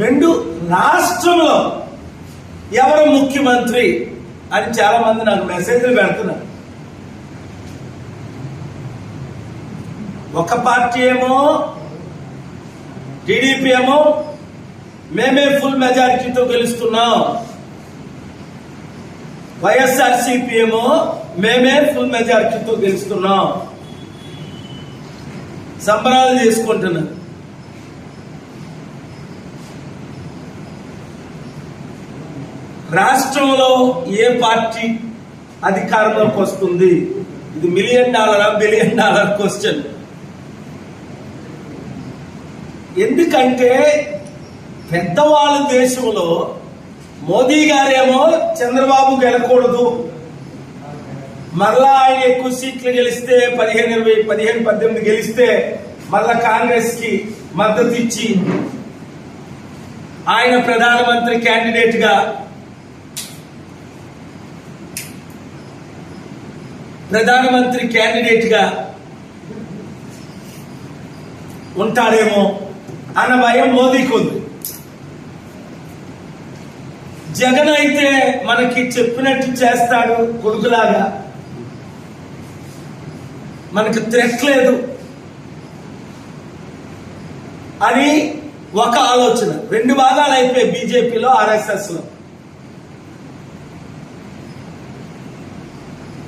రెండు రాష్ట్రంలో ఎవరు ముఖ్యమంత్రి అని చాలా మంది నాకు మెసేజ్లు పెడుతున్నారు. ఒక పార్టీ ఏమో టీడీపీ ఏమో మేమే ఫుల్ మెజారిటీతో గెలుస్తున్నాం. వైఎస్ఆర్సీపీ ఏమో మేమే ఫుల్ మెజారిటీతో గెలుస్తున్నాం. సంబరాలు చేసుకుంటున్నాం రాష్ట్రంలో ఏ పార్టీ అధికారంలోకి వస్తుంది? ఇది మిలియన్ డాలరా బిలియన్ డాలర్ క్వశ్చన్ ఎందుకంటే పెద్దవాళ్ళ దేశంలో మోదీ గారేమో చంద్రబాబు గెలకూడదు. మరలా ఆయన ఎక్కువ సీట్లు గెలిస్తే పదిహేను ఇరవై పదిహేను పద్దెనిమిది గెలిస్తే మళ్ళా కాంగ్రెస్కి మద్దతు ఇచ్చి ఆయన ప్రధానమంత్రి క్యాండిడేట్గా ప్రధానమంత్రి క్యాండిడేట్గా ఉంటాడేమో అన్న భయం మోదీకి ఉంది. జగన్ అయితే మనకి చెప్పినట్టు చేస్తాడు కొడుకులాగా మనకు థ్రెట్ లేదు. అని ఒక ఆలోచన. రెండు భాగాలు అయిపోయాయి బీజేపీలో ఆర్ఎస్ఎస్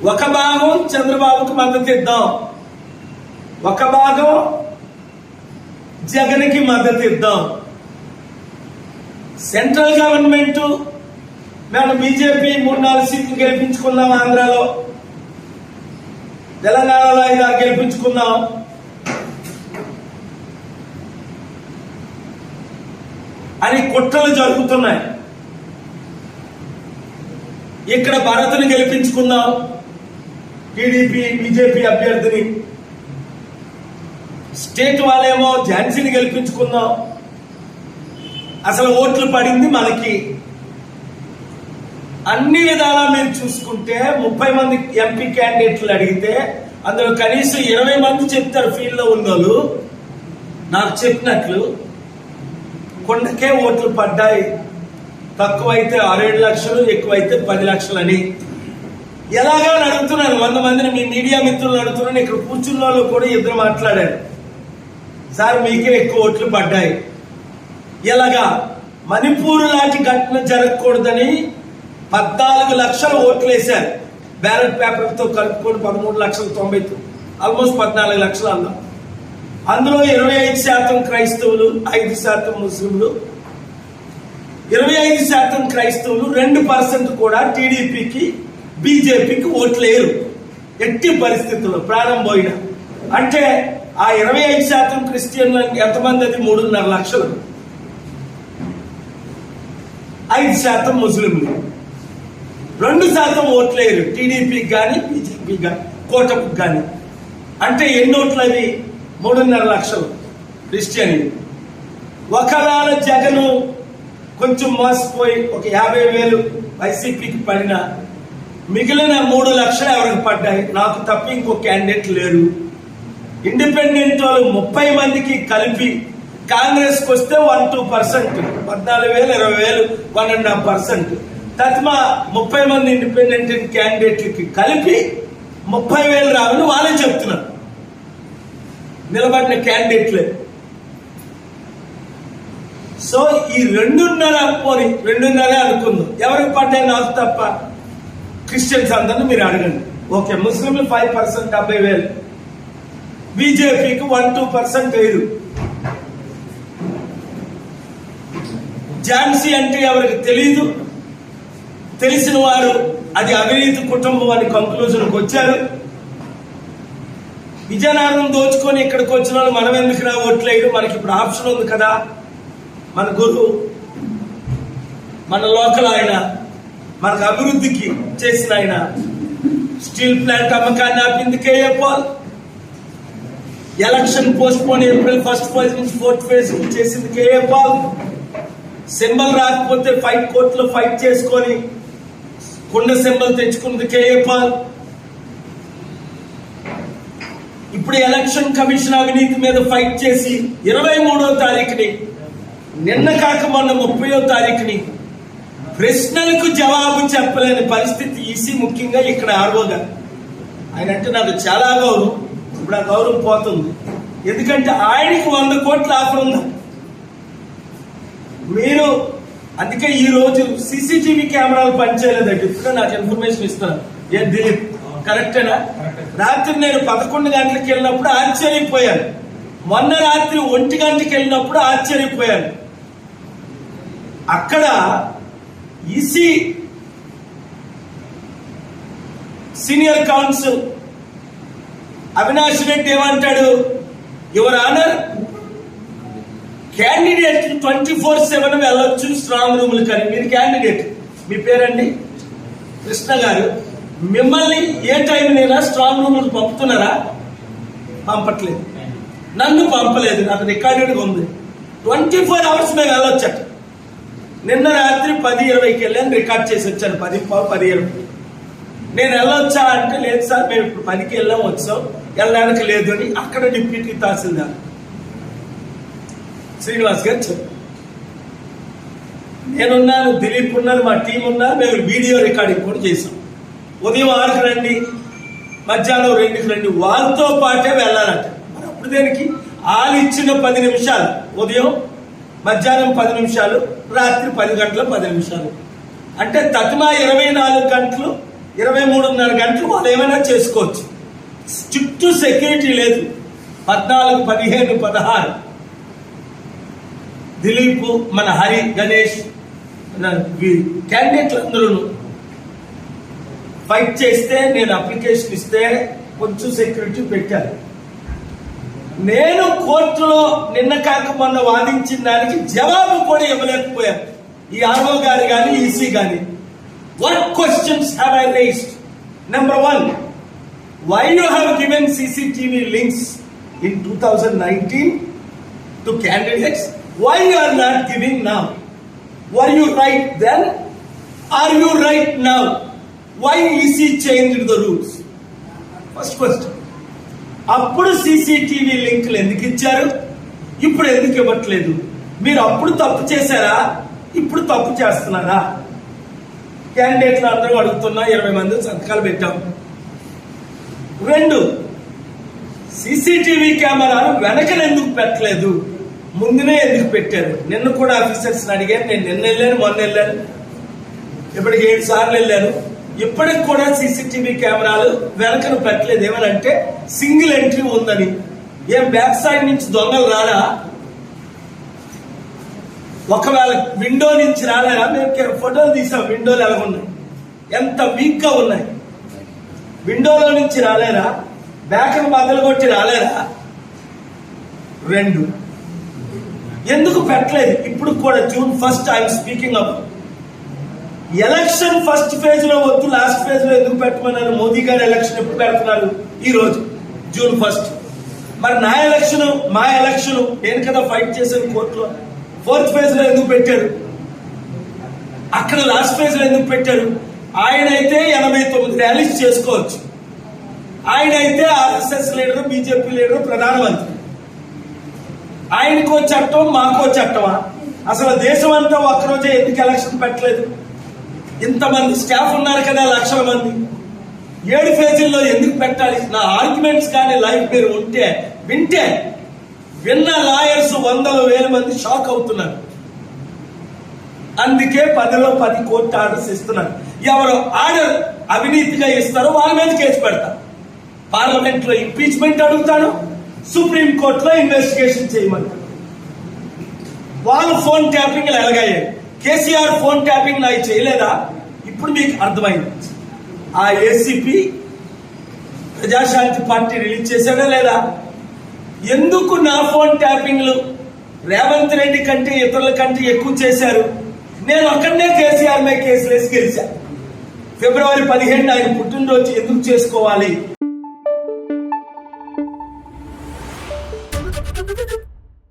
ఒక భాగం చంద్రబాబుకు మద్దతు ఇద్దాం. ఒక భాగం జగన్కి మద్దతు ఇద్దాం. సెంట్రల్ గవర్నమెంట్ మేము బీజేపీ మూడు నాలుగు సీట్లు గెలిపించుకుందాం ఆంధ్రాలో. తెలంగాణలో ఇలా ఆరు గెలిపించుకుందాం. అని కుట్రలు జరుగుతున్నాయి ఇక్కడ భరత్ని గెలిపించుకుందాం. టీడీపీ బీజేపీ అభ్యర్థిని స్టేట్ వాళ్ళేమో ఝాన్సీని గెలిపించుకుందాం. అసలు ఓట్లు పడింది మనకి. అన్ని విధాలా మీరు చూసుకుంటే ముప్పై మంది ఎంపీ క్యాండిడేట్లు అడిగితే అందులో కనీసం ఇరవై మంది చెప్తారు ఫీల్డ్లో ఉన్నోళ్ళు. నాకు చెప్పినట్లు కొండకే ఓట్లు పడ్డాయి. తక్కువైతే ఆరేడు లక్షలు ఎక్కువైతే పది లక్షలని. ఎలాగా అని అడుగుతున్నాను వంద మందిని మీ మీడియా మిత్రులు అడుగుతున్నాను ఇక్కడ కూర్చున్న వాళ్ళు కూడా ఇద్దరు మాట్లాడారు. సార్ మీకే ఎక్కువ ఓట్లు పడ్డాయి. ఎలాగా? మణిపూర్ లాంటి ఘటన జరగకూడదని పద్నాలుగు లక్షల ఓట్లు వేశారు. బ్యాలెట్ పేపర్తో కలుపుకొని పదమూడు లక్షల తొంభై ఆల్మోస్ట్ పద్నాలుగు లక్షలు అన్నా. అందులో ఇరవై ఐదు శాతం క్రైస్తవులు ఐదు శాతం ముస్లింలు. ఇరవై ఐదు శాతం క్రైస్తవులు రెండు పర్సెంట్ కూడా టీడీపీకి బీజేపీకి ఓట్లేరు ఎట్టి పరిస్థితుల్లో ప్రారంభమైన. అంటే ఆ ఇరవై ఐదు శాతం క్రిస్టియన్ల ఎంతమంది అది? మూడున్నర లక్షలు. ఐదు శాతం ముస్లింలు. రెండు శాతం ఓట్లేరు టీడీపీకి కానీ బీజేపీ కానీ కోటకు కానీ అంటే ఎన్ని ఓట్లు అవి మూడున్నర లక్షలు క్రిస్టియన్ ఒకనాల జగను కొంచెం మోసపోయి ఒక యాభై వేలు వైసీపీకి పడిన మిగిలిన మూడు లక్షలు ఎవరికి పడ్డాయి? నాకు తప్ప ఇంకో క్యాండిడేట్ లేరు. ఇండిపెండెంట్ వాళ్ళు ముప్పై మందికి కలిపి కాంగ్రెస్కి వస్తే వన్ టూ పర్సెంట్ పద్నాలుగు వేలు ఇరవై వేలు వన్ అండ్ హాఫ్ పర్సెంట్ తత్మా ముప్పై మంది ఇండిపెండెంట్ క్యాండిడేట్లకి కలిపి ముప్పై వేలు రావని వాళ్ళే చెప్తున్నారు. నిలబడిన క్యాండిడేట్లే సో ఈ రెండున్నర పోని రెండున్నరే అనుకుందాం. ఎవరికి పడ్డాయి? నాకు తప్ప క్రిస్టియన్స్ అందరినీ మీరు అడగండి. ఓకే ముస్లింలు ఫైవ్ పర్సెంట్ డెబ్బై వేలు. బీజేపీకి వన్ టూ పర్సెంట్ వేరు ఝాన్సీ అంటే ఎవరికి తెలియదు తెలిసిన వారు అది అవినీతి కుటుంబం అని కంక్లూజన్కి వచ్చారు. విజయనగరం దోచుకొని ఇక్కడికి వచ్చిన వాళ్ళు మనం ఎందుకు రా ఓట్లేదు మనకి ఇప్పుడు ఆప్షన్ ఉంది కదా. మన గురువు మన లోకల్ ఆయన మనకు అభివృద్ధికి చేసిన ఆయన. స్టీల్ ప్లాంట్ అమ్మకాన్ని ఆపింది KA Paul? Election postpone April first phase నుంచి ఫోర్త్ ఫేజ్ చేసింది కేఏ పాల్? సింబల్ రాకపోతే ఫైట్ కోర్టులో ఫైట్ చేసుకొని కుండ సింబల్ తెచ్చుకుంది కేఏ పాల్? ఇప్పుడు ఎలక్షన్ కమిషన్ అవినీతి మీద ఫైట్ చేసి ఇరవై మూడో తారీఖుని నిన్న కాక మొన్న ముప్పయో తారీఖుని ప్రశ్నలకు జవాబు చెప్పలేని పరిస్థితి ఈసీ ముఖ్యంగా ఇక్కడ ఆర్వో గారు. ఆయన అంటే నాకు చాలా గౌరవం. ఇప్పుడు ఆ గౌరవం పోతుంది. ఎందుకంటే ఆయనకి వంద కోట్ల ఆఫర్ ఉంది. మీరు అందుకే ఈ రోజు సీసీటీవీ కెమెరాలు పనిచేయలేదండి. ఇప్పుడు నాకు ఇన్ఫర్మేషన్ ఇస్తాను. ఏ దిలీప్ కరెక్టేనా? రాత్రి నేను పదకొండు గంటలకు వెళ్ళినప్పుడు ఆశ్చర్యపోయాను. మొన్న రాత్రి ఒంటి గంటకి వెళ్ళినప్పుడు ఆశ్చర్యపోయాను. అక్కడ EC senior counsel Avinash Reddy ఏమంటాడు? Your honour candidate twenty four seven వెళ్ళొచ్చు స్ట్రాంగ్ రూములు కానీ మీరు క్యాండిడేట్. మీ పేరండి? కృష్ణ గారు. మిమ్మల్ని ఏ టైం స్ట్రాంగ్ రూములు పంపుతున్నారా? పంపట్లేదు. నన్ను పంపలేదు. నాకు రికార్డెడ్గా ఉంది. ట్వంటీ ఫోర్ అవర్స్ మేము వెళ్ళొచ్చట నిన్న రాత్రి పది ఇరవైకి వెళ్ళాను రికార్డ్ చేసి వచ్చాను. పది పది ఇరవై నేను వెళ్ళొచ్చా అంటే లేదు సార్ మేము ఇప్పుడు పనికి వెళ్ళాం వచ్చాం. వెళ్ళడానికి లేదు అని అక్కడ డిప్యూటీ తహసీల్దార్ శ్రీనివాస్ గారు చెప్పారు. నేనున్నాను దిలీప్ ఉన్నారు మా టీం ఉన్నారు మేము వీడియో రికార్డింగ్ కూడా చేసాం ఉదయం ఆరుకు రండి మధ్యాహ్నం రెండుకి రండి వాళ్ళతో పాటే వెళ్ళాలంట. మరి అప్పుడు దేనికి? వాళ్ళు ఇచ్చిన పది నిమిషాలు. ఉదయం మధ్యాహ్నం పది నిమిషాలు రాత్రి పది గంటల పది నిమిషాలు. అంటే తత్మా ఇరవై నాలుగు గంటలు ఇరవై మూడున్నర గంటలు వాళ్ళు ఏమైనా చేసుకోవచ్చు. చుట్టూ సెక్యూరిటీ లేదు. పద్నాలుగు పదిహేను పదహారు. దిలీప్ మన హరి గణేష్ క్యాండిడేట్లందరూ క్యాండిడేట్లు అందరూ ఫైట్ చేస్తే నేను అప్లికేషన్ ఇస్తే కొంచెం సెక్యూరిటీ పెట్టాను నేను కోర్టులో నిన్న మొన్న వాదించిన దానికి జవాబు కూడా ఇవ్వలేకపోయాను. ఈ ఆర్వో గారు కానీ ఈసీ కానీ one questions have I raised number one why you have given CCTV links in two thousand nineteen to candidates why you are not giving now were you right then are you right now why EC change the rules first question అప్పుడు CCTV లింకులు ఎందుకు ఇచ్చారు? ఇప్పుడు ఎందుకు ఇవ్వట్లేదు? మీరు అప్పుడు తప్పు చేశారా? ఇప్పుడు తప్పు చేస్తున్నారా? క్యాండిడేట్లు అందరూ అడుగుతున్నా ఇరవై మంది సంతకాలు పెట్టాం. రెండు సీసీటీవీ కెమెరా వెనకలు ఎందుకు పెట్టలేదు? ముందునే ఎందుకు పెట్టారు? నిన్న కూడా ఆఫీసర్స్ని అడిగాను నేను నిన్న వెళ్ళాను మొన్న వెళ్ళాను. ఇప్పటికి ఏడు సార్లు వెళ్ళాను. ఇప్పటికి కూడా సీసీటీవీ కెమెరాలు వెనకను పెట్టలేదు. ఏమనంటే సింగిల్ ఎంట్రీ ఉందని. ఏం బ్యాక్ సైడ్ నుంచి దొంగలు రారా? ఒకవేళ విండో నుంచి రాలేరా? మేము కే- ఫోటోలు తీసాం. విండోలు ఎలా ఉన్నాయి? ఎంత వీక్గా ఉన్నాయి? విండోలో నుంచి రాలేరా? బ్యాక్ బదులు కొట్టి రాలేరా? రెండు. ఎందుకు పెట్టలేదు? ఇప్పుడు కూడా June first I'm speaking up election first ఫేజ్లో వద్దు లాస్ట్ ఫేజ్లో ఎందుకు పెట్టమన్నారు? మోదీ గారు ఎలక్షన్ ఎప్పుడు పెడుతున్నారు? ఈ రోజు జూన్ ఫస్ట్. మరి నా ఎలక్షన్ మా ఎలక్షన్ నేను కదా ఫైట్ చేశాను కోర్టులో. ఫోర్త్ ఫేజ్లో ఎందుకు పెట్టారు? అక్కడ లాస్ట్ ఫేజ్లో ఎందుకు పెట్టారు? ఆయన అయితే ఎనభై తొమ్మిది ర్యాలీస్ చేసుకోవచ్చు. ఆయన అయితే ఆర్ఎస్ఎస్ లీడర్ బీజేపీ లీడర్ ప్రధానమంత్రి. ఆయనకో చట్టం మాకో చట్టమా? అసలు దేశం అంతా ఒక్కరోజే ఎందుకు ఎలక్షన్ పెట్టలేదు? ఇంతమంది స్టాఫ్ ఉన్నారు కదా లక్షల మంది. ఏడు ఫేజీల్లో ఎందుకు పెట్టాలి? నా ఆర్గ్యుమెంట్స్ కానీ లైఫ్ మీరు ఉంటే వింటే విన్న లాయర్స్ వందల వేల మంది షాక్ అవుతున్నారు. అందుకే పదిలో పది కోర్టు ఆర్డర్స్ ఇస్తున్నారు. ఎవరు ఆర్డర్ అవినీతిగా ఇస్తారో వాళ్ళ మీద కేసు పెడతారు పార్లమెంట్లో ఇంపీచ్మెంట్ అడుగుతాడు సుప్రీం కోర్టులో ఇన్వెస్టిగేషన్ చేయమంటారు వాళ్ళు ఫోన్ ట్యాపింగ్లు ఎలాగయ్యాయి? కేసీఆర్ ఫోన్ ట్యాపింగ్ నాకు చేయలేదా? ఇప్పుడు మీకు అర్థమైంది. ఆ ఏసీపీ ప్రజాశాంతి పార్టీ రిలీజ్ చేశాడా లేదా? ఎందుకు నా ఫోన్ ట్యాపింగ్లు రేవంత్ రెడ్డి కంటే ఇతరుల కంటే ఎక్కువ చేశారు? నేను అక్కడనే కేసీఆర్ మీద కేసులు వేసి గెలిచాను ఫిబ్రవరి పదిహేను ఆయన పుట్టినరోజు ఎందుకు చేసుకోవాలి?